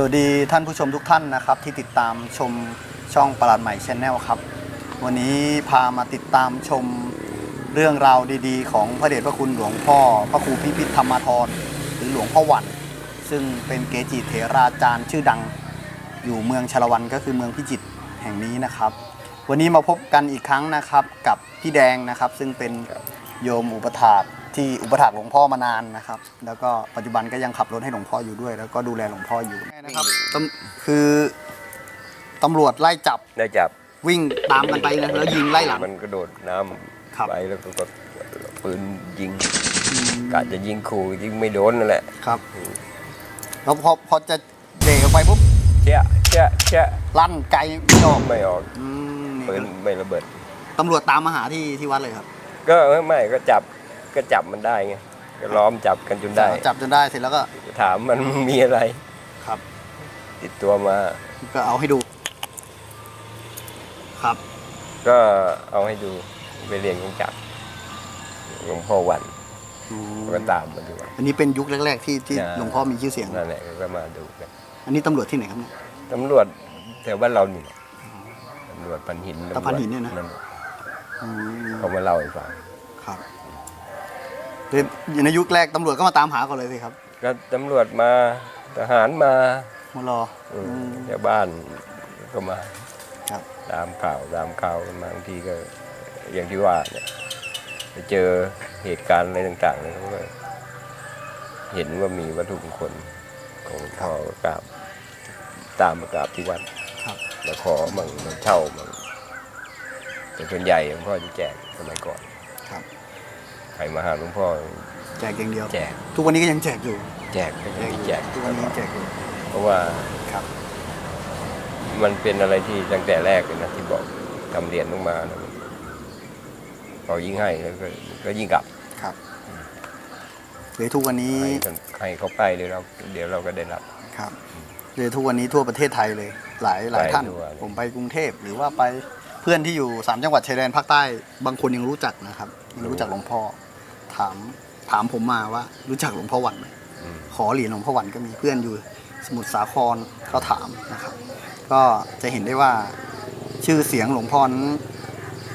สวัสดีท่านผู้ชมทุกท่านนะครับ ที่ติดตามชมช่องประหลาดใหม่ชแนลครับ วันนี้พามาติดตามชมเรื่องราวดีๆ ของพระเดชพระคุณหลวงพ่อ พระครูพิพิธธรรมธรหรือหลวงพ่อหวัน ซึ่งเป็นเกจิเถราจารย์ชื่อดังอยู่เมืองชลวันก็คือเมืองพิจิตรแห่งนี้นะครับ วันนี้มาพบกันอีกครั้งนะครับกับพี่แดงนะครับ ซึ่งเป็นโยมอุปถาก ที่อุปถากหลวงพ่อมานานนะครับ แล้วก็ปัจจุบันก็ยังขับรถให้หลวงพ่ออยู่ด้วย แล้วก็ดูแลหลวงพ่ออยู่นะครับตำคือตำรวจไล่จับได้จับวิ่งตามกันไปนะแล้วยิงไล่หลัง มันกระโดดน้ครับำไปแล้วก็กดปืนยิงกะจะยิงขู่ยิงไม่โดนนั่นแหละครับแล้วพอพอจะเบรกออกไปปุ๊บเชี่ยเชี่ยเชี่ยลั่นไกลไม่ออกไม่ออกอืมนี่ปืนไม่ระเบิด ตำรวจตามมาหาที่ที่วัดเลยครับ ก็ไม่ก็จับ ก็จับมันได้ไงก็ล้อมจับกันจนได้ จับจนได้เสร็จแล้วก็ถามมันมีอะไรครับ ติดตัวมา ก็เอาให้ดู ครับ ก็เอาให้ดูไปเรียนของจับหลวงพ่อวันอืมก็ตามมาดูอันนี้เป็นยุคแรก ๆ ที่ที่ใช่หลวงพ่อมีชื่อเสียงนั่นแหละก็มาดูกันอันนี้ตำรวจที่ไหนครับเนี่ยตำรวจแถวบ้านเรานี่แหละตำรวจพันหินตะพันหินเนี่ยนะแหลอืมเขามาเล่าให้ฟังครับ คืออยู่ในยุคแรกตำรวจก็มาตามหาก่อนเลยสิครับก็ตำรวจมาทหารมามารออืมอืม ชาวบ้านก็มาครับ ตามข่าวตามข่าวกันมาบางทีก็ อย่างที่ว่าเนี่ยไปเจอเหตุการณ์อะไรต่างๆเนี่ยเขาก็เห็นว่ามีวัตถุมงคลของหลวงพ่อก็กราบ ตามมากราบที่วัด ครับ แล้วขอมั่งมาเช่ามั่งแต่ส่วนใหญ่หลวงพ่อจะแจกสมัยก่อน ครับใครมาหาหลวงพ่อแจกอย่างเดียว แจกทุกวันนี้ก็ยังแจกอยู่ แจกก็แจยังกอมียู่แจกทุกวันนี้ยังแจกอยู่เพราะว่าครับ มันเป็นอะไรที่ตั้งแต่แรกเลยนะที่บอกทำเหรียญลงมานะพอยิ่งให้แล้วก็ก็ยิ่งกลับครับเลยทุกวันนี้ให้คนให้เขาไปเดี๋ยวเราเดี๋ยวเราก็ได้รับ ครับเลยทุกวันนี้ทั่วประเทศไทยเลย หลายหลายไปท่าน ทั่วเลย ผมไปกรุงเทพหรือว่าไปเพื่อนที่อยู่สามจังหวัดชายแดนภาคใต้ บางคนยังรู้จักนะครับยังรู้จักหลวงพ่อ ถามถามผมมาว่า รู้จักหลวงพ่อวันไหมอืมขอเหรียญหลวงพ่อวันก็มีเพื่อนอยู่สมุทรสาครเขาถามนะครับ ก็จะเห็นได้ว่าชื่อเสียงหลวงพ่อนั้น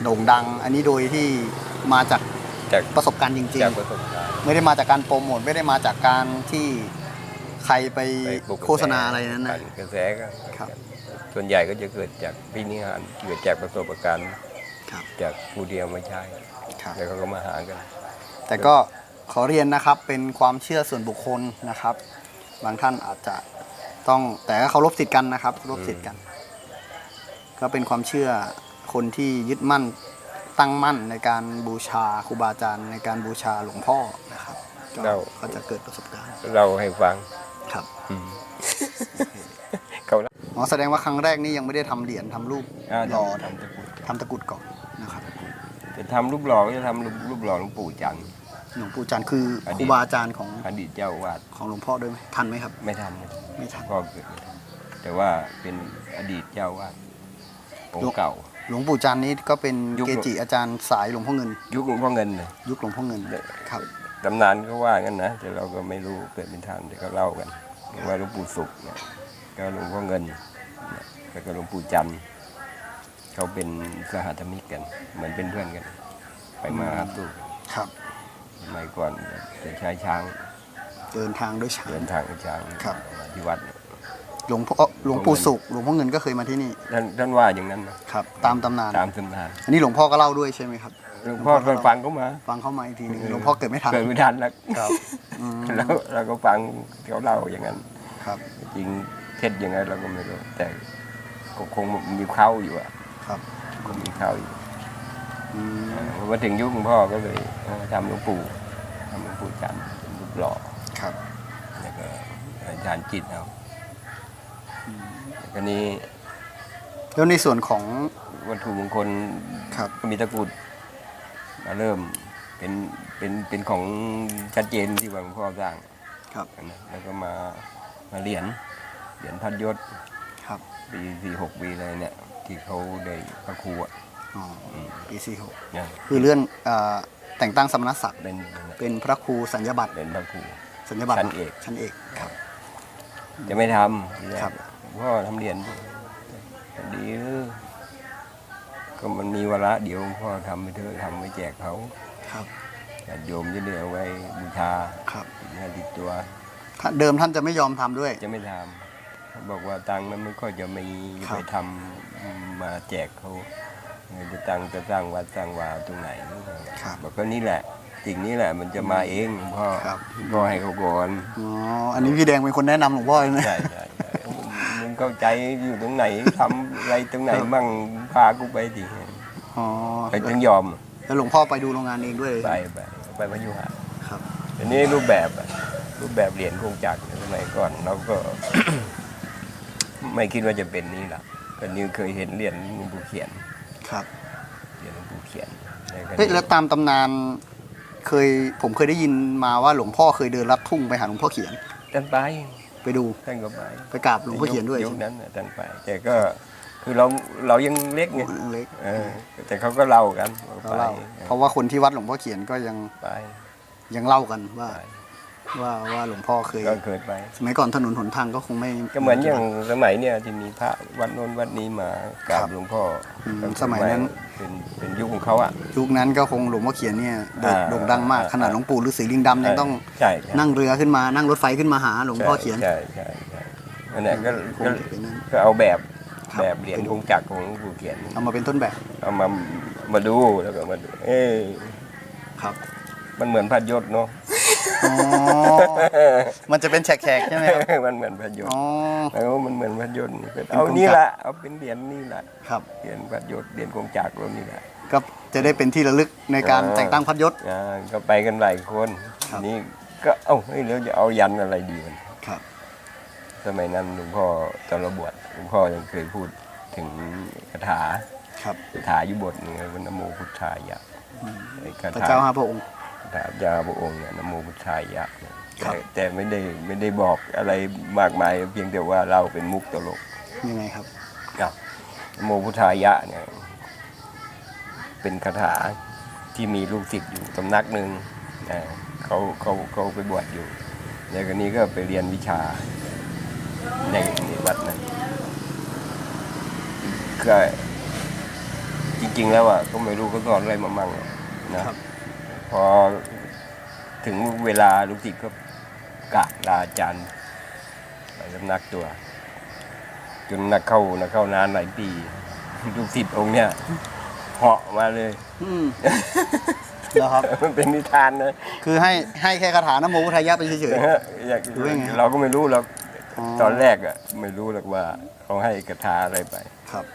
โด่งดัง อันนี้โดยที่มาจากจากประสบการณ์จริงจากประสบการณ์ๆ ไม่ได้มาจากการโปรโมทไม่ได้มาจากการที่ใครไปไปปลุกกระแสโฆษณาอะไรนั้นนะ ปั่กระแสก็ครับส่วนใหญ่ก็จะเกิดจากพินิหารเกิดจากประสบการณ์ครับ จากผู้เดียวไม่ใช่ครับ แล้วเขาก็มาหากัน แต่ก็ขอเรียนนะครับเป็นความเชื่อส่วนบุคคลนะครับ บางท่านอาจจะต้องแต่ก็เคารพสิทธิ์กันนะครับเคารพสิทธิ์กัน ก็เป็นความเชื่อคนที่ยึดมั่นตั้งมั่นในการบูชาครูบาอาจารย์ในการบูชาหลวงพ่อนะครับก็เรา ก็จะเกิดประสบการณ์เราให้ฟังครับอืมเขาอ๋อแสดงว่าครั้งแรกนี่ยังไม่ได้ทำเหรียญทำรูปอ่าหล่อทำตะกรุดทำตะกรุดก่อนนะครับ จะทำรูปหล่อก็จะทำรูปรูปหล่อหลวงปู่จันทร์ หลวงปู่จันทร์คืออคดีต รูบาอาจารย์ของอดีตเจ้าอาวาดของหลวงพ่อด้วยไหมทันไหมครับ ไม่ทันไม่ทันพ่อเกิดไม่ทันแต่ว่าเป็นอดีตเจ้าอาวาดองค์เก่า หลวงปู่จันทร์นี้ก็เป็นยุค เกจิอาจารย์สายหลวงพ่อเงิน ยุคหลวงพ่อเงินเลย ยุคหลวงพ่อเงินเด็กครับ ตำนานก็ว่างั้นนะ แต่เราก็ไม่รู้เกิดเป็นทันแต่เขาเล่ากัน ว่าหลวงปู่สุขเนี่ยก็หลวงพ่อเงินเนี่ยแล้วก็หลวงปู่จันทร์เขาเป็นสหธรรมิกกัน เหมือนเป็นเพื่อนกัน ไปมาหาตู้ครับ สมัยก่อนจะใช้ช้างเดินทางด้วยช้าง เดินทางกับช้างครับ มาที่วัดหลวงพ่อหลวงปู่สุขหลวงพ่อเงินก็เคยมาที่นี่ท่านท่านว่าอย่างนั้นนะครับ ตามตำนาน ตามตำนานอันนี้หลวงพ่อก็เล่าด้วยใช่ไหมครับ หลวงพ่อก็ฟังเขามาฟังเข้ามาอีกทีหนึงหลวงพ่อเกิดไม่ทันเกิดไม่ทันแล้วครับอืมแล้วเราก็ฟังเขาเล่าอย่างนั้น ครับ จริงเท็จยังไงเราก็ไม่รู้แต่ก็คงมีเข้าอยู่อะครับ คงมีเข้าอยู่อืม พอมาถึงยุคหลวงพ่อก็เลยเออทำหลวงปู่ทำหลวงปู่จันทร์เป็นรูปหล่อครับแล้วก็อาจารย์จิตเอาแล้วก็นี้แล้วในส่วนของวัตถุมงคลครับก็มีตะกรุดมาเริ่มเป็นเป็นเป็นของชัดเจนที่ว่าหลวงพ่อสร้างครับนะแล้วก็มามาเหรียญเหรียญพัดยศครับปีสี่หกปีอะไรเนี่ย ที่เขาได้พระครูอะ อ๋อปีสี่หกเนี่ยคือเลื่อนเอ่อแต่งตั้งสมณศักดิ์เป็นเป็นพระครูสัญญาบัตรเป็นพระครู สัญญาบัตรชั้นเอก ชั้นเอกครับ จะไม่ทำทีแกครับหลวงพ่อทำเหรียญดิดีหรือก็มันมีวาระเดี๋ยวหลวงพ่อทำไปเถอะทำไปแจกเขาครับญาติโยมจะได้เอาไว้บูชาครับติดหน้าติดตัว ท่านเดิมท่านจะไม่ยอมทำด้วย จะไม่ทำเขาบอกว่าตังค์มันไม่ค่อยจะมีครับ ไปทำมาแจกเขาเงิน จะตังค์จะสร้างวัดสร้างวาตรงไหนครับบอกก็นี่แหละสิ่งนี้แหละมันจะมาเองหลวงพ่อครับ พ่อให้เขาก่อนอ๋ออันนี้พี่แดงเป็นคนแนะนำหลวงพ่อเลยนะใช่ใช่ใช่มึงเข้าใจอยู่ตรงไหนทำอะไรตรงไหนมั่งพากูไปดิอ๋อไปถึงยอมแล้วหลวงพ่อไปดูโรงงานเองด้วยไปไปไปมาอยู่หา ครับ อันนี้รูปแบบอะรูปแบบเหรียญคงจักรในสมัยก่อนเราก็ ไม่คิดว่าจะเป็นนี้หรอกก็นี่เคยเห็นเหรียญหลวงปู่เขียน ครับเหรียญหลวงปู่เขียนในกรเฮ้ยณีแล้วตามตำนานเคยผมเคยได้ยินมาว่าหลวงพ่อเคยเดินลัดทุ่งไปหาหลวงพ่อเขียนท่านไปไปดูท่านก็ไปไปกราบหลวงพ่อเขียนด้วยยุคนั้นน่ะท่านไปแต่ก็คือเราเรายังเล็กไงเล็กเออแต่เขาก็เล่ากันว่เขาไปเล่าเพราะว่าคนที่วัดหลวงพ่อเขียนก็ยังไปยังเล่ากันว่าไป ว่าว่าหลวงพ่อเคยก็เคยไป สมัยก่อนถนนหนทางก็คงไม่ก็เหมือนอย่างสมัยเนี่ยที่มีพระวัดโน้นวัดนี้มากราครับบหลวงพ่ออมก็สมัยนั้นเป็นเป็นยุคของเขาอะยุคนั้นก็คงหลวงพ่อเขียนเนี่ยโด่งอ่าโด่งดังมากอ่าขนาดหลวงปู่ฤาษีลิงดำยังต้องใช่ใช่นั่งเรือขึ้นมานั่งรถไฟขึ้นมาหาหลวงพ่อเขียนใช่ใช่ใช่นั่นแหละก็คงก็จะเป็นนั้นก็เอาแบบครับแบบเหรียญคงจักรของหลวงปู่เขียนเอามาเป็นต้นแบบเอามามาดูแล้วก็มาดูเอ๊ะครับ มันเหมือนพัดยศเนาะ อ๋อ มันจะเป็นแฉกๆใช่ไหมครับ มันเหมือนพัดยศอ๋อ แล้วมันเหมือนพัดยศนี่เป็นเอากงจักรนี่แหละเอาเป็นเหรียญนี่แหละครับ เหรียญพัดยศเหรียญคงจักรเรานี่แหละ ก็จะได้เป็นที่ระลึกในการอ่า แต่งตั้งพัดยศ อ่าก็ไปกันหลายคนครับ นี่ก็เอ้าเฮ้ยแล้วจะเอายันอะไรดีมัน ครับ สมัยนั้นหลวงพ่อตอนเราบวชหลวงพ่อยังเคยพูดถึงคาถาครับ คาถาอยู่บทหนึ่งวันนโมพุทธายะไอ้คาพระถาเจ้าห้าพระองค์ คาถายาพระองค์เนี่ยนโมพุทธายะเนี่ยครับ แต่แต่ไม่ได้ไม่ได้บอกอะไรมากมาย เพียงแต่ว่าเราเป็นมุกตลกยังไงครับ ครับนโมพุทธายะเนี่ย เป็นคาถาที่มีลูกศิษย์อยู่สำนักหนึ่งนะเขาเขาเขาไปบวชอยู่แล้วก็นี้ก็ไปเรียนวิชาในในวัดนั้นก็จริง ๆ แล้วอะก็ไม่รู้เขาสอนอะไรมามั่งนะครับ พอถึงเวลาลูกศิษย์ก็กราบลาอาจารย์ไปสำนักตัว จนนักเข้านักเข้านานหลายปีลูกศิษย์องค์เนี่ยเหาะมาเลยอืมแล้วครับ มันเป็นนิทานนะคือให้ให้แค่คาถานโมพุทธายะไปเฉย อยากหรือว่าไง เราก็ไม่รู้เราอ๋อตอนแรกอะ ไม่รู้หรอกว่าเขาให้คาถาอะไรไป ๆครับ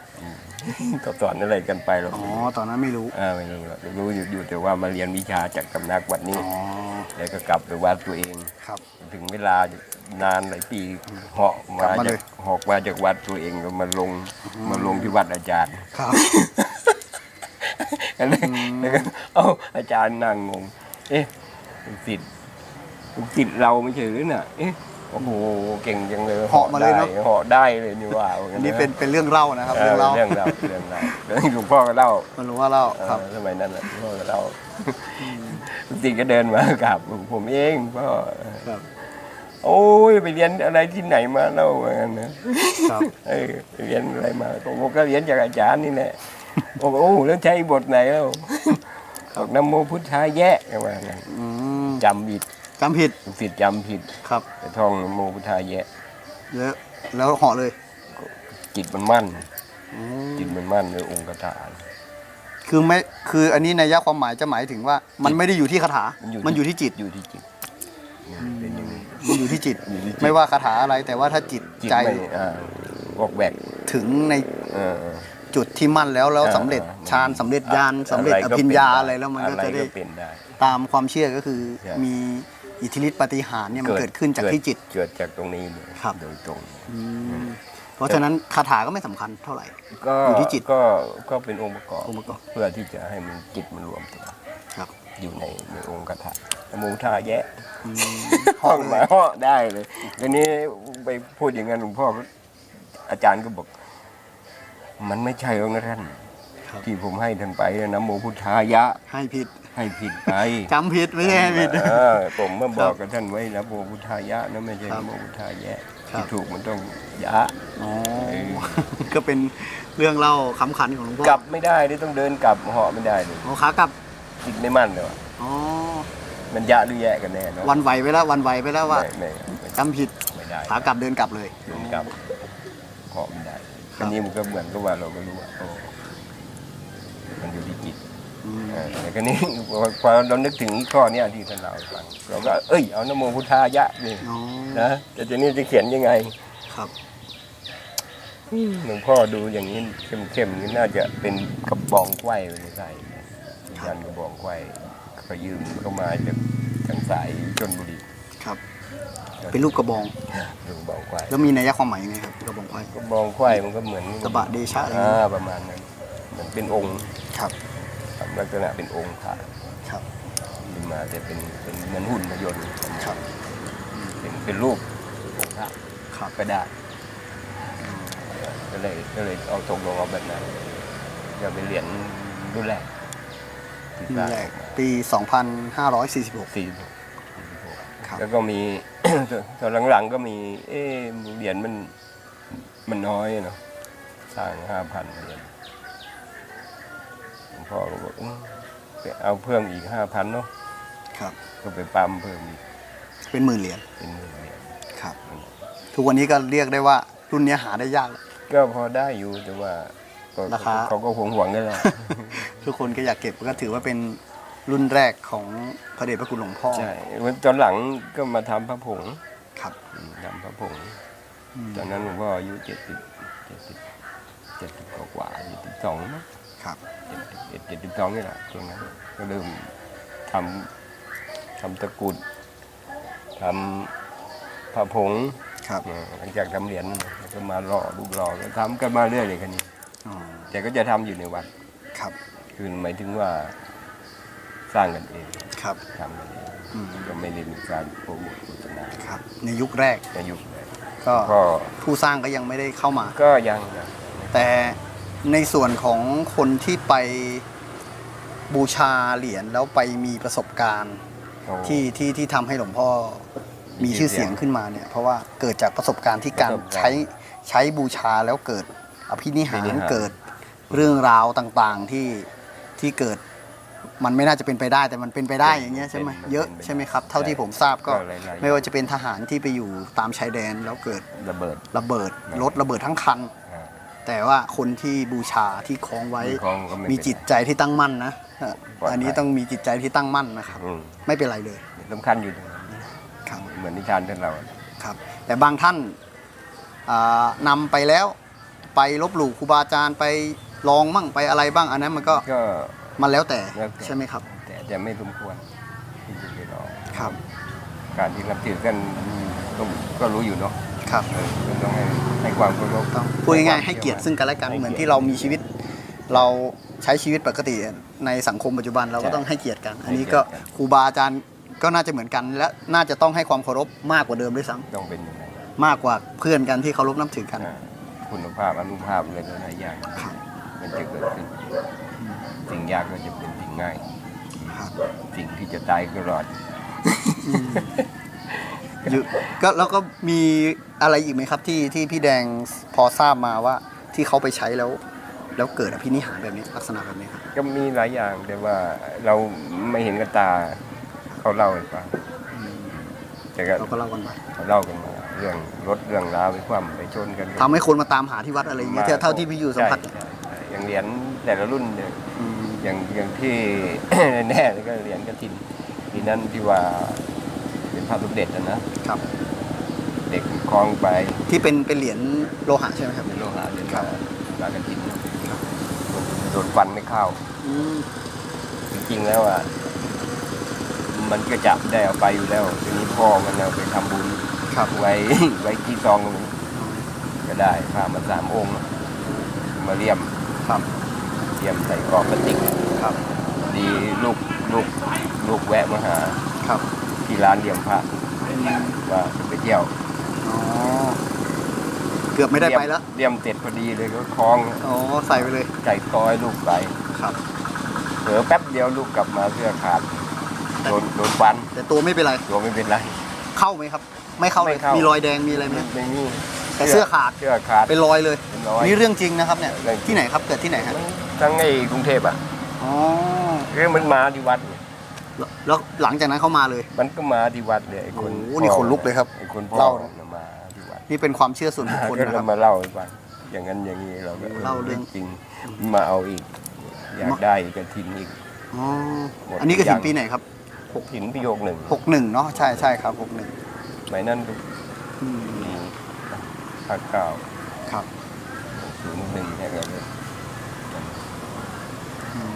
เขาสอนอะไรกันไปหรอกอ๋อตอนนั้นไม่รู้อ่าไม่รู้หรอกรู้อยู่อยู่แต่ว่ามาเรียนวิชาจากสำนักวัดนี้อ๋อแล้วก็กลับไปวัดตัวเอง ครับ ถึงเวลานานหลายปีเหาะกลัมาบมาเลจายกเหอกมาจากวัดตัวเองก็มาลงมาลงที่วัดอาจารย์ ครับ แล้วแล้วก็เอ้าอาจารย์นั่งงง เอ๊ะลูกศิษย์ลูกศิษย์เราไม่ใช่หรือน่ะ เอ๊ะ โอ้โหเก่งจังเลยเหาะมาเลยเนอะ ได้เหาะได้เลยนี่ว่าว่าอันนี้เป็นเป็นเรื่องเล่านะครับเอเรื่อองเล่าเรื่องเราเรื่องเราแล้วหลวงพ่อก็เล่ามันรู้ว่าเล่าเออครับ สมัยนั้นน่ะหลวงพ่อก็เล่าลูกศิษย์ก็เดินมากับผมเองพ่อครับ โอ้ยไปเรียนอะไรที่ไหนมาเล่าว่างั้นนะ ครับ เออไปเรียนอะไรมาผมก็เรียนจากอาจารย์นี่แหละบอกว่าโอ้แล้วใช้บทไหนแล้วบอกนโมพุทธายแยะว่างั้นอืมจำผิด จำผิดลูกศิษย์จำผิดครับ ไปท่องนโมพุทธายแยะแล้วแล้วเหาะเลย จิตมันมั่นอืมจิตมันมั่นในองค์คาถา คือไม่คืออันนี้นัยยะความหมายจะหมายถึงว่า มันไม่ได้อยู่ที่คาถามันอยู่มันอยู่ที่จิตอยู่ที่จิตเนี่ยเป็นอย่างนี้ มันอยู่ที่จิต อยู่ที่จิต ไม่ว่าคาถาอะไรแต่ว่าถ้าจิตจิตใจไม่อ่าบอกแบกถึงในเออ จุดที่มั่นแล้วแล้วอ่า สำเร็จอ่าฌานสำเร็จญาณสำเร็จอภิญญาอะไรแล้วมันก็จะได้อรเป็นได้ ตามความเชื่อก็คือใช่ มี อิทธิฤทธิปาฏิหารย์เนี่ยมันเกิดขึ้นจากที่จิต เกิดจากตรงนี้เลยครับ โดยตรงอืมเพราะฉะนั้นคาถาก็ไม่สำคัญเท่าไหร่ก็อยู่ที่จิตก็ก็เป็นองค์ประกอบองค์ประกอบเพื่อที่จะให้มันจิตมันรวมตัวครับ อยู่ในในองค์คาถาสมุทาแยะอืมห้องมาห้อได้เลยทีนี้ไปพูดอย่างนั้นหลวงพ่อก็อาจารย์ก็บอก มันไม่ใช่หรอกนะท่านครับ ที่ผมให้ท่านไปนะโมพุทธายะ ให้ผิดให้ผิดไปจำผิดไม่ใช่ให้ผิด เออผมเมื่อบอกกับท่านไว้นะโมพุทธายะนะไม่ใช่ครันะบโมพุทธายะครับที่ถูกมันต้องยะอ๋อเออก็เป็นเรื่องเล่าคำขันของหลวงพ่อกลับไม่ได้เลยต้องเดินกลับเหาะไม่ได้เลยโอ้ขากลับคิดไม่มั่นเลยว่ะอ๋อมันยะหรือแยะกันแน่เนาะวันไหวไปแล้ววันไหวไปแล้วว่าไม่ไม่ไม่จำผิดไม่ได้ขากลับเดินกลับเลยเดินกลับเหาะไม่ได้ครับอันนี้มันก็เหมือนกับว่าเราก็รู้ว่าโอ้ มันอยู่ที่จิตอืมเออแต่ก็นี้พอเรานึกถึงข้อเนี้ยที่ท่านเล่าให้ฟังเราก็เอ้ยเอานโมพุทธายะนี่อ๋อนะแต่ทีนี้จะเขียนยังไงครับหลวงพ่อดูอย่างนี้เข้มๆนี่น่าจะเป็นกระบองไขว้ไปใส่ยันกระบองไขว้เขายืมเข้ามาจากทางสายชนบุรีครับ เป็นรูปกระบองดูกระบองไขว้แล้วมีนัยความหมายยังไงครับกระบองควายกระบองไขว้มันก็เหมือนตบะเดชะอะไรอ่าเงี้ยประมาณนั้น เหมือนเป็นองค์ครับลักษณะเป็นองค์พระครับขึ้นมาจะเป็นเป็นเหมือนหุ่นยนต์ครับเป็นเป็นรูปองค์พระครับก็ได้ก็เลยก็เลยเอาตกลงเอาแบบนั้นจะเป็นเหรียญรุ่นแรกที่สนี่ร้างแรอกอกมาปี 2546สี่สิบหกครับแล้วก็มีตอนหลังๆก็มี เอ๊ะเหรียญมันมันน้อยเนาะสร้างห้าพันเหรียญหลวง พ่อก็บอกอื้อไปเอาเพิ่มอีกห้าพันเนาะครับ ก็ไปปั๊มเพิ่มอีกเป็นหมื่นเหรียญเป็นหมื่นเหรียญครับ ทุกวันนี้ก็เรียกได้ว่ารุ่นนี้หาได้ยากแล้ว ก็พอได้อยู่แต่ว่าก็ราคา เขาก็หวงหวงๆกันแหละ ทุกคนก็อยากเก็บก็ถือว่าเป็นรุ่นแรกของพระเดชพระคุณหลวงพ่อใช่ตอนหลังก็มาทำพระผงครับอืมทำพระผง อืมตอนนั้นหลวงพ่ออายุเจ็ดสิบเจ็ดสิบเจ็ดสิบกว่าเจ็ดสิบสองมั้งครับ เจ็ดสิบ เอ็ดเจ็ดสิบสองนี่แหละช่วงนั้นก็เริ่มทำทำตะกรุดทำพระผงครับเออหลังจากทำเหรียญแล้วก็มาหล่อรูปหล่อก็ทำกันมาเรื่อยเลยคันนี้อ๋อแต่ก็จะทำอยู่ในวัดครับ คือหมายถึงว่าสร้างกันเองครับทำกันเองอืมก็ไม่ได้มีการโปรโมทโฆษณาครับ ในยุคแรกในยุคนั้นก็ก็ผู้สร้างก็ยังไม่ได้เข้ามา ก็ยังนะแต่ในส่วนของคนที่ไป บูชาเหรียญแล้วไปมีประสบการณ์โอ้ ที่ที่ที่ทำให้หลวงพ่อมีมีชื่ชื่ออเสีเสียยงงขึ้นมาเนี่ยเพราะว่าเกิดจากประสบการณ์ที่การประสบการณ์ใช้ใช้บูชาแล้วเกิดอภินิหาอภินิรหาร เกิดเรื่องราวต่างๆที่ที่เกิดมันไม่น่าจะเป็นไปได้แต่มันเป็นไปได้อย่างเงี้ยใช่ไหมเยอะใช่ไหมครับเท่าที่ผมทราบก็หลายๆไม่ว่าจะเป็นทหารที่ไปอยู่ตามชายแดนแล้วเกิดระเบิดระเบิดรถระเบิดทั้งคัน อ่า แต่ว่าคนที่บูชาที่คล้องไว้มีของก็ไม่เป็นไร มีจิตใจที่ตั้งมั่นนะเอ่อ ปลอดภัยอันนี้ต้องมีจิตใจที่ตั้งมั่นนะครับ อืมไม่เป็นไรเลยสำคัญอยู่ตรงนั้นครับเหมือนนิทานท่านเราครับ แต่บางท่านอ่านำไปแล้ว ไปลบหลู่ครูบาอาจารย์ไปลองมั่งไปอะไรบ้าง อันนั้นมันก็ก็ มันแล้วแต่แล้วแต่ ใช่ไหมครับแต่จะไม่สมควรที่จะไปลองครับการที่นับถือกันก็ก็รู้อยู่เนาะครับ เออก็ต้องให้ให้ความเคารพ ต้องพูดง่ายๆให้เกียรติซึ่งกันและกันให้เหมือนกียที่เรามีชีวิต เรา ใช้ชีวิตปกติในสังคมปัจจุบันเราก็ใช่ต้องให้เกียรติกัน อันให้นี้เกีก็ยรติกันครูบาอาจารย์ก็น่าจะเหมือนกัน และน่าจะต้องให้ความเคารพมากกว่าเดิมด้วยซ้ำต้องเป็นอย่างนั้นมากกว่าเพื่อนกันที่เคารพนับถือกัน อ่าคุณภาพอนุภาพอะไรหลายๆอย่างครับมันจะเกิดขึ้น สิ่งยากก็จะเป็นสิ่งง่าย ครับ สิ่งที่จะตายก็รอด อยู่ก็แล้วก็มีอะไรอีกไหมครับที่ที่พี่แดงพอทราบมาว่าที่เขาไปใช้แล้ว แล้วเกิดอภินิหารแบบนี้ลักษณะแบบนี้ครับก็มีหลายอย่างแต่ว่าเราไม่เห็นกับตาเขาเล่าให้ฟังแต่ก็เราก็เล่ากันไปเขาเล่ากันมาเรื่องรถเรื่องราวไปคว่ำไปชนกันทำให้คนมาตามหาที่วัดอะไรอย่างเงี้ยเท่าเท่าที่พี่อยู่สัมผัสใช่ใช่ใช่อย่างเหรียญแต่ละรุ่นเนี่ยอืมอย่างอย่างที่แน่ๆก็เหรียญกระถินทีนั้นที่ว่าเป็นพระสมเด็จนะนะครับเด็กคล้องไปที่เป็นเป็นเหรียญโลหะใช่ไหมครับเป็นโลหะเป็นครับพระกระถินโดนฟันไม่เข้าอืมจริงๆแล้วอะมันก็จะได้เอาไปอยู่แล้วทีนี้พ่อมันเอาไปทำบุญครับไว้ ไว้ที่ซองตรงนี้ก็ได้พามาสามองค์มาเลี่ยมครับเลี่ยมใส่กรอบพลาสติกครับ ดีลูกลูกลูกแวะมาหาครับ ที่ร้านเลี่ยมพระอืมว่าจะไปเที่ยวอ๋อเกือบไม่ได้ไปแล้วเลี่ยมเสร็จพอดีเลยก็คล้อง อ๋อใส่ไปเลยใส่คอยลูกไปครับเผลอแป๊บเดียวลูกกลับมาเสื้อขาดโดนโดนฟันแต่ตัวไม่เป็นไร ตัวไม่เป็นไร เข้าไหมครับ ไม่เข้าเลยไม่เข้ามีมีรอยแดงมีอะไรไหมไม่มีแต่เสื้อขาดเสื้อขาดเป็นรอยเลยเป็นรอยนี่เรื่องจริงนะครับเนี่ยเรื่องจริงที่ไหนครับเกิดที่ไหนฮะทั้งไอ้กรุงเทพอะอ๋อเรื่องมันมาที่วัดเนี่ยแล้วแล้วหลังจากนั้นเขามาเลย มันก็มาที่วัดเลยไอ้คนโอ้โหนี่ขนลุกเลยครับไอ้คนพ่อเล่าน่ะมาที่วัด นี่เป็นความเชื่อส่วนบุคคลก็นะคเรารับ มาเล่าให้ฟังอย่างนั้นอย่างนี้เราก็เล่าเรื่อง จริง มาเอาอีก อยากได้กระถินอีก อ๋อหมดอันนี้ก็ยัถึงงปีไหนครับกระถินปีหกหนึ่งหกหนึ่งเนาะใช่ใช่ครับหกหนึ่งสมัยนั้นก็มีภาคเก้าครับศูนย์หนึ่งเนี่ยก็เลยอืม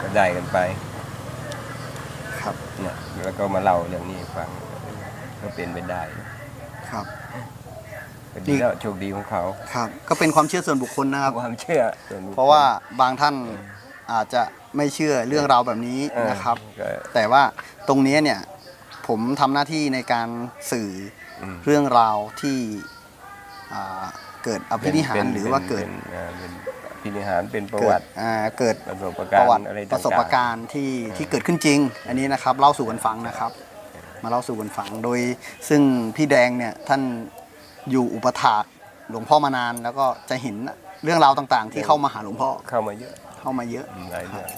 ก็ได้กันไปครับ เนี่ยแล้วก็มาเล่าเรื่องนี้ให้ฟังก็เป็นไปได้ ครับก็ดีแล้วโชคดีของเขาครับ ก็เป็นความเชื่อส่วนบุคคลนะครับ ความเชื่อส่นบุคคล เพราะว่าบางท่านอาจจะไม่เชื่อเรื่องราวแบบนี้เออนะครับ ก็ แต่ว่าตรงนี้เนี่ยผมทำหน้าที่ในการสื่ออืมเรื่องราวที่อ่าเกิดอภินิหารหรือว่าเกิดป็นอ่าเป็นอภินิหารเป็นประวัติเกิดอ่าเกิดประสบปการระวัติณ์อะไรประสบต่างๆการณ์ที่ที่เกิดขึ้นจริง อันนี้นะครับเล่าสู่กันฟังนะครับ มาเล่าสู่กันฟัง โดยซึ่งพี่แดงเนี่ยท่านอยู่อุปถากหลวงพ่อมานานแล้วก็จะเห็นเรื่องราวต่างๆ ที่เข้ามาหาหลวงพ่อเข้ามาเยอะเข้ามาเยอะ หลายเรื่อง